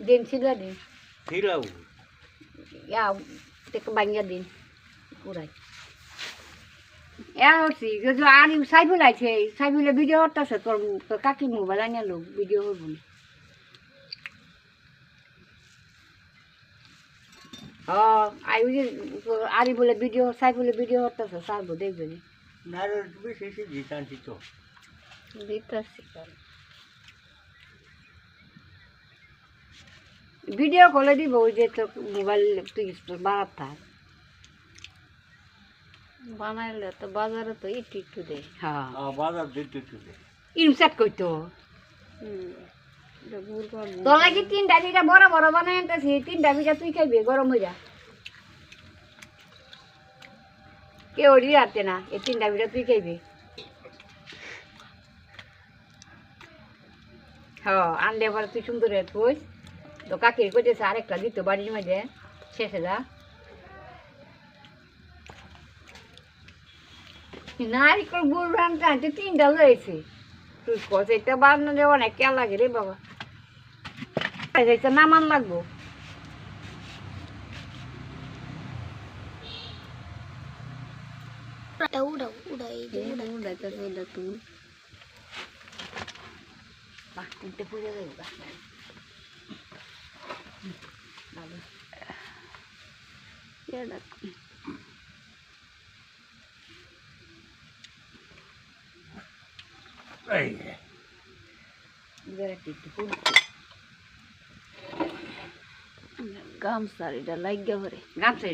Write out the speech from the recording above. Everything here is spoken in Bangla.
ছিল দিন ছিলাও ইয়া থেকে বাঙ্গা দিন পুরাই ইয়া হচ্ছি যদি আর সাইফুল আছে সাইফুলে ভিডিও হতেছে তোর তোর কাকি মোবাইল আনিয়া লোক ভিডিও করব না আই বুঝি আরি বলে ভিডিও সাইফুলে ভিডিও হতেছে সারবো দেখবে না বেশি জিতানছি তো দিতেছি ভিডিও কলে দিব ওই যে তোর মোবাইল তুই বাড়াত থাক। বানাইলে তো বাজারে তো একটু একটু দে হ্যাঁ। বাজার দিতে তুলে ইনসার্ট করতো তোর লাগি তিনটা বিঘা বড় বড় বানাই আনতেছি তিনটা বিঘা তুই খাইবি গরম হয়ে যা কেউ রাতে না এই তিনটা বিঘা তুই খাইবি। হ্যাঁ আনলে পরে তুই সুন্দর হয়ে থুস তো কাকির কইতেছে আরেকটা দিত বাড়ির মধ্যে। শেষে যা। নারিকল গুড় রান্না আনতে তিনটা লয়েছে তুই কত এটা বানালে অনেক কে লাগে রে বাবা? এটা নামান লাগবো। উড়া উড়া উড়া উড়া। তুই। বাহ তিনটে পুজো দেবো গা ভালো এটা এই বিরাট একটু ফুলছে গামছা এটা লাগিয়ে পরে গামছা